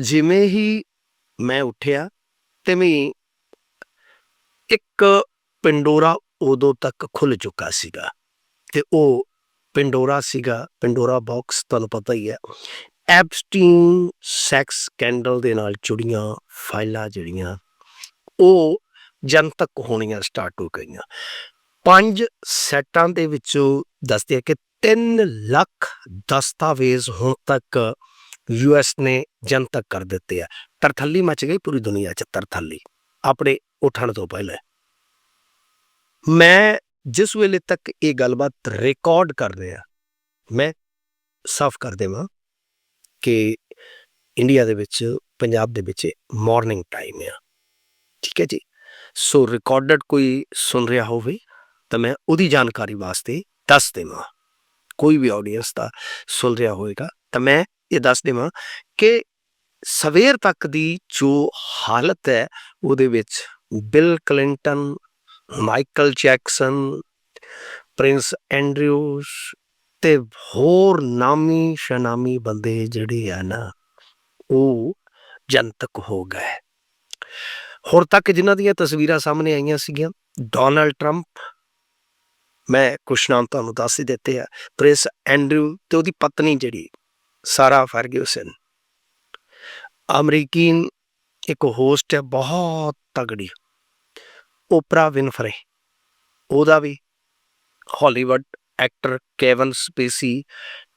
ਜਿਵੇਂ ਹੀ ਮੈਂ ਉੱਠਿਆ ਤੇ ਮੈਂ ਇੱਕ ਪਿੰਡੋਰਾ ਉਦੋਂ ਤੱਕ ਖੁੱਲ ਚੁੱਕਾ ਸੀਗਾ ਤੇ ਉਹ ਪਿੰਡੋਰਾ ਸੀਗਾ, ਪਿੰਡੋਰਾ ਬਾਕਸ ਤੁਹਾਨੂੰ ਪਤਾ ਹੀ ਹੈ। ਐਪਸਟੀਨ ਸੈਕਸ ਸਕੈਂਡਲ ਦੇ ਨਾਲ ਜੁੜੀਆਂ ਫਾਈਲਾਂ ਜਿਹੜੀਆਂ, ਉਹ ਜਨਤਕ ਹੋਣੀਆਂ ਸਟਾਰਟ ਹੋ ਗਈਆਂ। ਪੰਜ ਸੈਟਾਂ ਦੇ ਵਿੱਚੋਂ ਦੱਸਦੇ ਆ ਕਿ 3 ਲੱਖ ਦਸਤਾਵੇਜ਼ ਹੁਣ ਤੱਕ ਯੂਐਸ ਨੇ ਜਨਤਕ ਕਰ ਦਿੱਤੇ ਆ। ਤਰਥੱਲੀ ਮਚ ਗਈ ਪੂਰੀ ਦੁਨੀਆ 'ਚ ਤਰਥੱਲੀ। ਆਪਣੇ ਉੱਠਣ ਤੋਂ ਪਹਿਲਾਂ। ਮੈਂ ਜਿਸ ਵੇਲੇ ਤੱਕ ਇਹ ਗੱਲਬਾਤ ਰਿਕਾਰਡ ਕਰ ਰਿਹਾ, ਮੈਂ ਸਾਫ਼ ਕਰ ਦੇਵਾਂ ਕਿ ਇੰਡੀਆ ਦੇ ਵਿੱਚ, ਪੰਜਾਬ ਦੇ ਵਿੱਚ ਮਾਰਨਿੰਗ ਟਾਈਮ ਆ। ਠੀਕ ਹੈ ਜੀ? ਸੋ ਰਿਕਾਰਡਡ ਕੋਈ ਸੁਣ ਰਿਹਾ ਹੋਵੇ, ਤਾਂ ਮੈਂ ਉਹਦੀ ਜਾਣਕਾਰੀ ਵਾਸਤੇ ਦੱਸ ਦੇਵਾਂ। ਕੋਈ ਵੀ ਆਡੀਅנס ਦਾ ਸੁਣ ਰਿਹਾ ਹੋਵੇਗਾ ਤਾਂ ਮੈਂ ਇਹ ਦੱਸ ਦੇਵਾਂ ਕਿ ਸਵੇਰ ਤੱਕ ਦੀ ਜੋ ਹਾਲਤ ਹੈ ਉਹਦੇ ਵਿੱਚ Bill Clinton Michael Jackson Prince Andrews ਤੇ ਹੋਰ ਨਾਮੀ ਸ਼ਨਾਮੀ ਬੰਦੇ ਜਿਹੜੇ ਆ ਨਾ ਉਹ ਜਨਤਕ ਹੋ ਗਏ ਹੁਣ ਤੱਕ ਜਿਨ੍ਹਾਂ ਦੀਆਂ ਤਸਵੀਰਾਂ ਸਾਹਮਣੇ ਆਈਆਂ ਸੀਗੀਆਂ ਡੋਨਲਡ ਟਰੰਪ ਮੈਂ ਕੁਛ ਨਾਮ ਤੁਹਾਨੂੰ ਦੱਸ ਹੀ ਦਿੱਤੇ ਆ। ਪ੍ਰਿੰਸ ਐਂਡਰੂ ਤੇ ਉਹਦੀ ਪਤਨੀ ਜਿਹੜੀ, ਸਾਰਾ ਫਰਗਿਊਸਨ ਅਮਰੀਕਨ ਇੱਕ ਹੋਸਟ ਹੈ ਬਹੁਤ ਤਗੜੀ ਓਪਰਾ ਵਿਨਫਰੇ, ਉਹਦਾ ਵੀ ਹਾਲੀਵੁੱਡ ਐਕਟਰ ਕੇਵਨ ਸਪੇਸੀ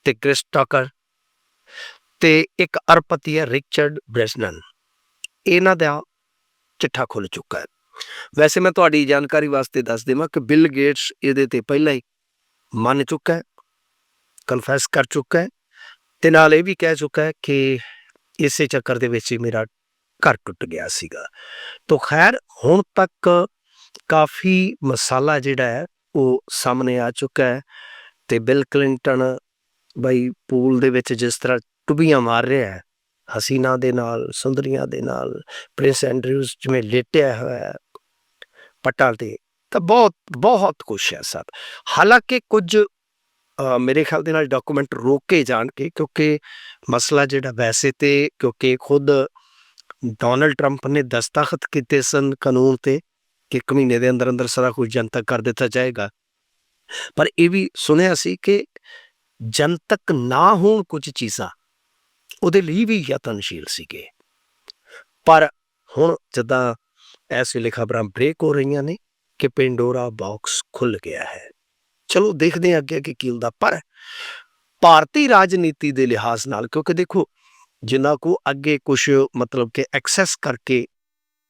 ਤੇ ਕ੍ਰਿਸ ਟਾਕਰ ਤੇ ਇੱਕ ਅਰਪਤੀ ਹੈ ਰਿਚਰਡ ਬ੍ਰੈਸਨਨ। ਇਹਨਾਂ ਦਾ ਚਿੱਠਾ ਖੁੱਲ ਚੁੱਕਾ ਹੈ। ਵੈਸੇ ਮੈਂ ਤੁਹਾਡੀ ਜਾਣਕਾਰੀ ਵਾਸਤੇ ਦੱਸ ਦੇਵਾਂ ਕਿ ਬਿਲ ਗੇਟਸ ਇਹਦੇ ਤੇ ਪਹਿਲਾਂ ਹੀ ਮੰਨ ਚੁੱਕਾ ਹੈ ਕਨਫੈਸ ਕਰ ਚੁੱਕਾ ਹੈ ਤੇ ਨਾਲ ਇਹ ਵੀ ਕਹਿ ਚੁੱਕਾ ਹੈ ਕਿ ਇਸੇ ਚੱਕਰ ਦੇ ਵਿੱਚ ਹੀ ਮੇਰਾ ਘਰ ਟੁੱਟ ਗਿਆ ਸੀਗਾ। ਤੋਂ ਖੈਰ, ਹੁਣ ਤੱਕ ਕਾਫੀ ਮਸਾਲਾ ਜਿਹੜਾ ਹੈ ਉਹ ਸਾਹਮਣੇ ਆ ਚੁੱਕਾ ਹੈ ਤੇ ਬਿਲ ਕਲਿੰਟਨ ਬਈ ਪੂਲ ਦੇ ਵਿੱਚ ਜਿਸ ਤਰ੍ਹਾਂ ਟੁਬੀਆਂ ਮਾਰ ਰਿਹਾ ਹੈ, ਹਸੀਨਾ ਦੇ ਨਾਲ, ਸੁੰਦਰੀਆਂ ਦੇ ਨਾਲ, ਪ੍ਰਿੰਸ ਐਂਡਰਿਊਸ ਜਿਵੇਂ ਲੇਟਿਆ ਹੋਇਆ ਹੈ ਪਟਾਲ ਤੇ ਤਾਂ ਬਹੁਤ ਬਹੁਤ ਕੁਛ ਹੈ ਸਭ ਹਾਲਾਂਕਿ ਕੁਝ ਮੇਰੇ ਖਿਆਲ ਦੇ ਨਾਲ ਡਾਕੂਮੈਂਟ ਰੋਕੇ ਜਾਣਗੇ ਕਿਉਂਕਿ ਮਸਲਾ ਜਿਹੜਾ ਵੈਸੇ ਤੇ ਕਿਉਂਕਿ ਖੁਦ ਡੋਨਲਡ ਟਰੰਪ ਨੇ ਦਸਤਖਤ ਕੀਤੇ ਸਨ ਕਾਨੂੰਨ ਤੇ ਕਿ ਇੱਕ ਮਹੀਨੇ ਦੇ ਅੰਦਰ ਅੰਦਰ ਸਾਰਾ ਕੁਝ ਜਨਤਕ ਕਰ ਦਿੱਤਾ ਜਾਏਗਾ ਪਰ ਇਹ ਵੀ ਸੁਣਿਆ ਸੀ ਕਿ ਜਨਤਕ ਨਾ ਹੋਣ ਕੁਝ ਚੀਜ਼ਾਂ ਉਹਦੇ ਲਈ ਵੀ ਯਤਨਸ਼ੀਲ ਸੀਗੇ ਪਰ ਹੁਣ ਜਦਾਂ ਇਸ ਵੇਲੇ ਖਬਰਾਂ ਬ੍ਰੇਕ ਹੋ ਰਹੀਆਂ ਨੇ ਕਿ ਪਿੰਡੋਰਾ ਬਾਕਸ ਖੁੱਲ ਗਿਆ ਹੈ ਚਲੋ ਦੇਖਦੇ ਹਾਂ ਅੱਗੇ ਅੱਗੇ ਕੀ ਹੁੰਦਾ ਪਰ ਭਾਰਤੀ ਰਾਜਨੀਤੀ ਦੇ ਲਿਹਾਜ਼ ਨਾਲ ਕਿਉਂਕਿ ਦੇਖੋ ਜਿਨ੍ਹਾਂ ਕੋ ਅੱਗੇ ਕੁਝ ਮਤਲਬ ਕਿ ਐਕਸੈਸ ਕਰਕੇ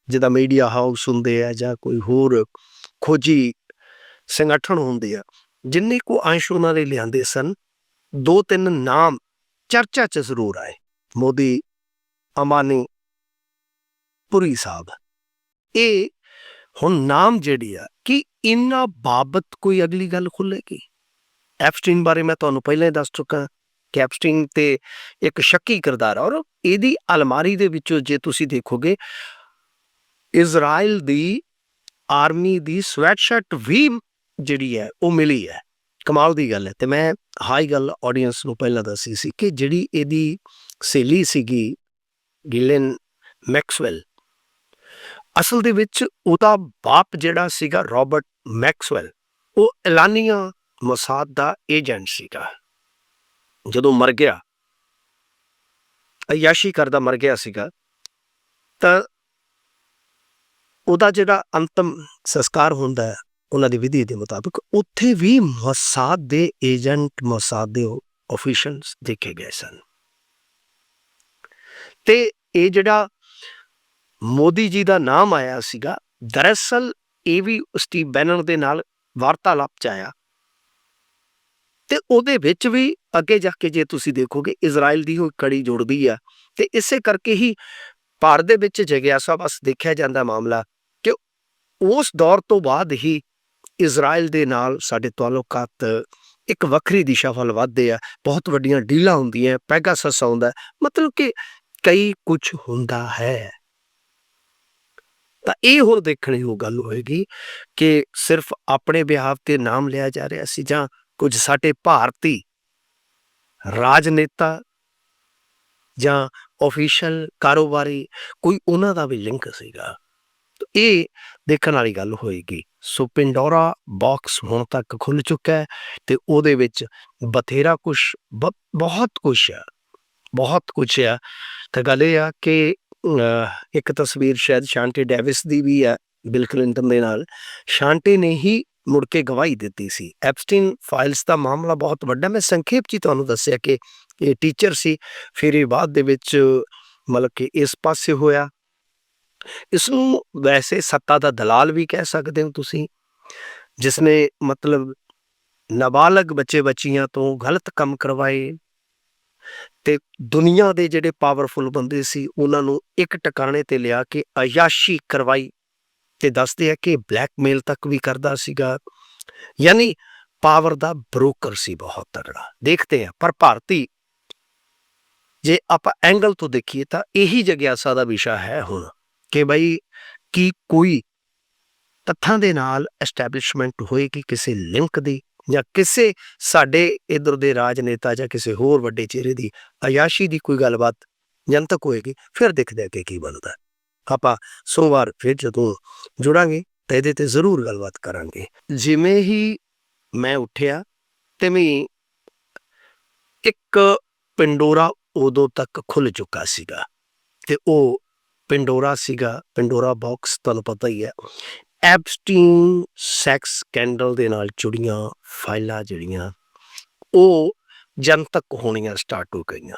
ਜਿਹਦਾ ਮੀਡੀਆ ਹਾਊਸ ਹੁੰਦੇ ਆ ਜਾਂ ਕੋਈ ਹੋਰ ਖੋਜੀ ਸੰਗਠਨ ਹੁੰਦੇ ਆ ਜਿੰਨੇ ਕੋ ਅੰਸ਼ ਉਹਨਾਂ ਦੇ ਲਿਆਂਦੇ ਸਨ ਦੋ ਤਿੰਨ ਨਾਮ ਚਰਚਾ ਚ ਜ਼ਰੂਰ ਆਏ ਮੋਦੀ ਅਮਾਨੀ ਪੁਰੀ ਸਾਹਿਬ ਇਹ ਹੁਣ ਨਾਮ ਜਿਹੜੀ ਆ, ਕਿ ਇਹਨਾਂ ਬਾਬਤ ਕੋਈ ਅਗਲੀ ਗੱਲ ਖੁੱਲੇਗੀ? ਐਪਸਟੀਨ ਬਾਰੇ ਮੈਂ ਤੁਹਾਨੂੰ ਪਹਿਲਾਂ ਹੀ ਦੱਸ ਚੁੱਕਾ ਕੈਪਸਟਿੰਗ ਤੇ ਇੱਕ ਸ਼ੱਕੀ ਕਿਰਦਾਰ ਔਰ ਇਹਦੀ ਅਲਮਾਰੀ ਦੇ ਵਿੱਚੋਂ ਜੇ ਤੁਸੀਂ ਦੇਖੋਗੇ ਇਜ਼ਰਾਈਲ ਦੀ ਆਰਮੀ ਦੀ ਸਵੈਟਸ਼ਰਟ ਵੀ ਜਿਹੜੀ ਹੈ, ਉਹ ਮਿਲੀ ਹੈ। ਕਮਾਲ ਦੀ ਗੱਲ ਹੈ ਤੇ ਮੈਂ ਹਾਈ ਗੱਲ ਆਡੀਅנס ਨੂੰ ਪਹਿਲਾਂ ਦੱਸੀ ਸੀ ਕਿ ਜਿਹੜੀ ਇਹਦੀ ਸਹੇਲੀ ਸੀਗੀ ਗਿਲਨ ਮੈਕਸਵੈਲ ਅਸਲ ਦੇ ਵਿੱਚ ਉਹਦਾ ਬਾਪ ਜਿਹੜਾ ਸੀਗਾ ਰਾਬਰਟ ਮੈਕਸਵੈਲ, ਉਹ ਐਲਾਨੀਆ ਮਸਾਦ ਦਾ ਏਜੰਟ ਸੀਗਾ। ਜਦੋਂ ਮਰ ਗਿਆ, ਅਯਾਸ਼ੀ ਕਰਦਾ ਮਰ ਗਿਆ ਸੀਗਾ, ਤਾਂ ਉਹਦਾ ਜਿਹੜਾ ਅੰਤਮ ਸੰਸਕਾਰ ਹੁੰਦਾ ਹੈ, ਉਹਨਾਂ ਦੀ ਵਿਧੀ ਦੇ ਮੁਤਾਬਕ ਉੱਥੇ ਵੀ ਮਸਾਦ ਦੇ ਏਜੰਟ, ਮਸਾਦ ਦੇ ਆਫੀਸ਼ੀਅਲਸ ਦੇਖੇ ਗਏ ਸਨ। ਤੇ ਇਹ ਜਿਹੜਾ ਮੋਦੀ ਜੀ ਦਾ ਨਾਮ ਆਇਆ ਸੀਗਾ। ਦਰਅਸਲ ਇਹ ਵੀ ਸਟੀਵ ਬੈਨਨ ਦੇ ਨਾਲ ਵਾਰਤਾਲਾਪ ਚ ਆਇਆ। ਤੇ ਉਹਦੇ ਵਿੱਚ ਵੀ ਅੱਗੇ ਜਾ ਕੇ ਜੇ ਤੁਸੀਂ ਦੇਖੋਗੇ ਇਜ਼ਰਾਈਲ ਦੀ ਉਹ ਕੜੀ ਜੁੜਦੀ ਆ। ਤੇ ਇਸੇ ਕਰਕੇ ਹੀ ਭਾਰਤ ਦੇ ਵਿੱਚ ਜਗਿਆਸਾ ਬਸ ਦੇਖਿਆ ਜਾਂਦਾ ਮਾਮਲਾ ਕਿ ਉਸ ਦੌਰ ਤੋਂ ਬਾਅਦ ਹੀ ਇਜ਼ਰਾਈਲ ਦੇ ਨਾਲ ਸਾਡੇ ਤਾਲੁਕਾਤ ਇੱਕ ਵੱਖਰੀ ਦਿਸ਼ਾ ਵੱਲ ਵਧਦੇ ਆ। ਬਹੁਤ ਵੱਡੀਆਂ ਡੀਲਾਂ ਹੁੰਦੀਆਂ, ਪੈਗਾਸਸ ਆਉਂਦਾ। ਮਤਲਬ ਕਿ ਕਈ ਕੁਝ ਹੁੰਦਾ ਹੈ। ਤਾਂ ਇਹ ਹੋਰ ਦੇਖਣ ਯੋਗ ਗੱਲ ਹੋਏਗੀ ਕਿ ਸਿਰਫ ਆਪਣੇ ਬਿਹਾਵ ਤੇ ਨਾਮ ਲਿਆ ਜਾ ਰਿਹਾ ਸੀ ਜਾਂ ਕੁਝ ਸਾਡੇ ਭਾਰਤੀ ਰਾਜਨੇਤਾ ਜਾਂ ਆਫੀਸ਼ੀਅਲ ਕਾਰੋਬਾਰੀ ਕੋਈ ਉਹਨਾਂ ਦਾ ਵੀ ਲਿੰਕ ਸੀਗਾ। ਇਹ ਦੇਖਣ ਵਾਲੀ ਗੱਲ ਹੋਏਗੀ। ਸੋ ਪਿੰਡੋਰਾ ਬਾਕਸ ਹੁਣ ਤੱਕ ਖੁੱਲ ਚੁੱਕਾ ਹੈ ਤੇ ਉਹਦੇ ਵਿੱਚ ਬਥੇਰਾ ਕੁਝ ਬਹੁਤ ਕੁਝ ਹੈ। ਬਹੁਤ ਕੁਝ ਹੈ। ਤਾਂ ਗੱਲ ਇਹ ਆ ਕਿ ਇੱਕ ਤਸਵੀਰ ਸ਼ਾਇਦ ਸ਼ਾਂਟੀ ਡੇਵਿਸ ਦੀ ਵੀ ਹੈ, ਬਿਲ ਕਲਿੰਟਨ ਦੇ ਨਾਲ। ਸ਼ਾਂਟੀ ਨੇ ਹੀ ਮੁੜ ਕੇ ਗਵਾਹੀ ਦਿੱਤੀ ਸੀ। ਐਪਸਟੀਨ ਫਾਈਲਸ ਦਾ ਮਾਮਲਾ ਬਹੁਤ ਵੱਡਾ ਮੈਂ ਸੰਖੇਪ ਚ ਹੀ ਤੁਹਾਨੂੰ ਦੱਸਿਆ ਕਿ ਇਹ ਟੀਚਰ ਸੀ। ਫਿਰ ਇਹ ਬਾਅਦ ਦੇ ਵਿੱਚ ਮਤਲਬ ਕਿ ਇਸ ਪਾਸੇ ਹੋਇਆ। ਇਸ ਨੂੰ ਵੈਸੇ ਸੱਤਾ ਦਾ ਦਲਾਲ ਵੀ ਕਹਿ ਸਕਦੇ ਹੋ ਤੁਸੀਂ ਜਿਸ ਨੇ ਮਤਲਬ ਨਾਬਾਲਗ ਬੱਚੇ ਬੱਚੀਆਂ ਤੋਂ ਗਲਤ ਕੰਮ ਕਰਵਾਏ ਤੇ ਦੁਨੀਆ ਦੇ ਜਿਹੜੇ ਪਾਵਰਫੁਲ ਬੰਦੇ ਸੀ, ਉਹਨਾਂ ਨੂੰ ਇੱਕ ਟਿਕਾਣੇ ਤੇ ਲਿਆ ਕੇ ਅਯਾਸ਼ੀ ਕਰਵਾਈ ਤੇ ਦੱਸਦੇ ਆ ਕਿ ਬਲੈਕਮੇਲ ਤੱਕ ਵੀ ਕਰਦਾ ਸੀਗਾ। ਯਾਨੀ ਪਾਵਰ ਦਾ ਬ੍ਰੋਕਰ ਸੀ ਬਹੁਤ ਤਗੜਾ ਦੇਖਦੇ ਆ, ਪਰ ਭਾਰਤੀ ਜੇ ਆਪਾਂ ਐਂਗਲ ਤੋਂ ਦੇਖੀਏ ਤਾਂ ਇਹੀ ਜਗਿਆਸਾ ਦਾ ਵਿਸ਼ਾ ਹੈ ਹੁਣ ਕਿ ਬਈ ਕੀ ਕੋਈ ਤੱਥਾਂ ਦੇ ਨਾਲ ਐਸਟੈਬਲਿਸ਼ਮੈਂਟ ਹੋਏਗੀ ਕਿਸੇ ਲਿੰਕ ਦੀ। ਜਾਂ ਕਿਸੇ ਸਾਡੇ ਇਧਰ ਦੇ ਰਾਜਨੇਤਾ ਜਾਂ ਕਿਸੇ ਹੋਰ ਵੱਡੇ ਚਿਹਰੇ ਦੀ ਅਯਾਸ਼ੀ ਦੀ ਕੋਈ ਗੱਲਬਾਤ ਜਨਤਕ ਹੋਏਗੀ, ਫਿਰ ਦੇਖਦੇ ਆ ਕਿ ਕੀ ਬਣਦਾ। ਆਪਾਂ ਸੋਮਵਾਰ ਫਿਰ ਜਦੋਂ ਜੁੜਾਂਗੇ ਤਾਂ ਇਹਦੇ ਤੇ ਜ਼ਰੂਰ ਗੱਲਬਾਤ ਕਰਾਂਗੇ। ਜਿਵੇਂ ਹੀ ਮੈਂ ਉੱਠਿਆ ਤੇ ਮੈਂ ਇੱਕ ਪਿੰਡੋਰਾ ਉਦੋਂ ਤੱਕ ਖੁੱਲ ਚੁੱਕਾ ਸੀਗਾ। ਤੇ ਉਹ ਪਿੰਡੋਰਾ ਸੀਗਾ, ਪਿੰਡੋਰਾ ਬਾਕਸ ਤੁਹਾਨੂੰ ਪਤਾ ਹੀ ਹੈ। ਐਪਸਟੀਨ ਸੈਕਸ ਸਕੈਂਡਲ ਦੇ ਨਾਲ ਜੁੜੀਆਂ ਫਾਈਲਾਂ ਜਿਹੜੀਆਂ, ਉਹ ਜਨਤਕ ਹੋਣੀਆਂ ਸਟਾਰਟ ਹੋ ਗਈਆਂ।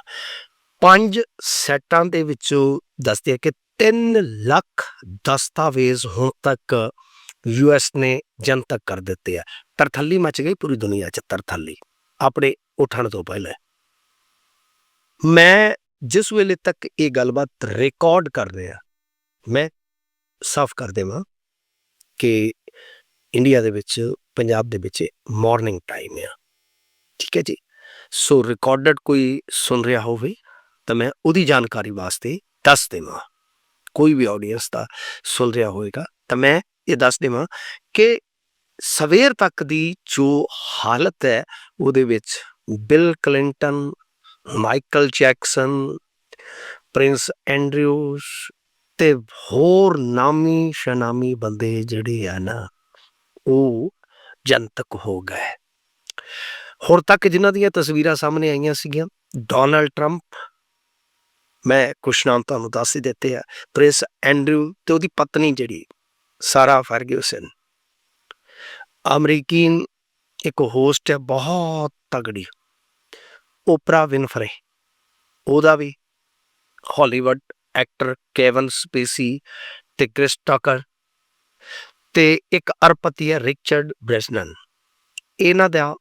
ਪੰਜ ਸੈਟਾਂ ਦੇ ਵਿੱਚੋਂ ਦੱਸਦੇ ਆ ਕਿ 3 ਲੱਖ ਦਸਤਾਵੇਜ਼ ਹੁਣ ਤੱਕ ਯੂਐਸ ਨੇ ਜਨਤਕ ਕਰ ਦਿੱਤੇ ਆ। ਤਰਥੱਲੀ ਮਚ ਗਈ ਪੂਰੀ ਦੁਨੀਆ 'ਚ ਤਰਥੱਲੀ, ਆਪਣੇ ਉੱਠਣ ਤੋਂ ਪਹਿਲਾਂ। ਮੈਂ ਜਿਸ ਵੇਲੇ ਤੱਕ ਇਹ ਗੱਲਬਾਤ ਰਿਕਾਰਡ ਕਰ ਰਿਹਾ, ਮੈਂ ਸਾਫ਼ ਕਰ ਦੇਵਾਂ। ਕਿ ਇੰਡੀਆ ਦੇ ਵਿੱਚ, ਪੰਜਾਬ ਦੇ ਵਿੱਚ ਮਾਰਨਿੰਗ ਟਾਈਮ ਆ। ਠੀਕ ਹੈ ਜੀ? ਸੋ ਰਿਕਾਰਡਡ ਕੋਈ ਸੁਣ ਰਿਹਾ ਹੋਵੇ, ਤਾਂ ਮੈਂ ਉਹਦੀ ਜਾਣਕਾਰੀ ਵਾਸਤੇ ਦੱਸ ਦੇਵਾਂ। ਕੋਈ ਵੀ ਆਡੀਅנס ਦਾ ਸੁਣ ਰਿਹਾ ਹੋਵੇਗਾ ਤਾਂ ਮੈਂ ਇਹ ਦੱਸ ਦੇਵਾਂ ਕਿ ਸਵੇਰ ਤੱਕ ਦੀ ਜੋ ਹਾਲਤ ਹੈ, ਉਹਦੇ ਵਿੱਚ Bill Clinton Michael Jackson Prince Andrews ਤੇ ਹੋਰ ਨਾਮੀ ਸ਼ਨਾਮੀ ਬੰਦੇ ਜਿਹੜੇ ਆ ਨਾ, ਉਹ ਜਨਤਕ ਹੋ ਗਏ। ਹੋਰ ਤੱਕ ਜਿਨ੍ਹਾਂ ਦੀਆਂ ਤਸਵੀਰਾਂ ਸਾਹਮਣੇ ਆਈਆਂ ਸੀਗੀਆਂ, ਡੋਨਲਡ ਟਰੰਪ, ਮੈਂ ਕੁਛ ਨਾਮ ਤੁਹਾਨੂੰ ਦੱਸ ਹੀ ਦਿੱਤੇ ਆ, ਪ੍ਰਿੰਸ ਐਂਡਰਿਊ ਤੇ ਉਹਦੀ ਪਤਨੀ ਜਿਹੜੀ, ਸਾਰਾ ਫਰਗਿਊਸਨ ਅਮਰੀਕੀ ਇੱਕ ਹੋਸਟ ਹੈ ਬਹੁਤ ਤਗੜੀ। ਓਪਰਾ ਵਿਨਫਰੇ, ਉਹਦਾ ਵੀ, ਹਾਲੀਵੁੱਡ ਐਕਟਰ ਕੇਵਨ ਸਪੇਸੀ ਤੇ ਕ੍ਰਿਸ ਟਾਕਰ ਤੇ ਇੱਕ ਅਰਪਤੀ ਹੈ ਰਿਚਰਡ ਬ੍ਰੈਸਨਨ। ਇਹਨਾਂ ਦਾ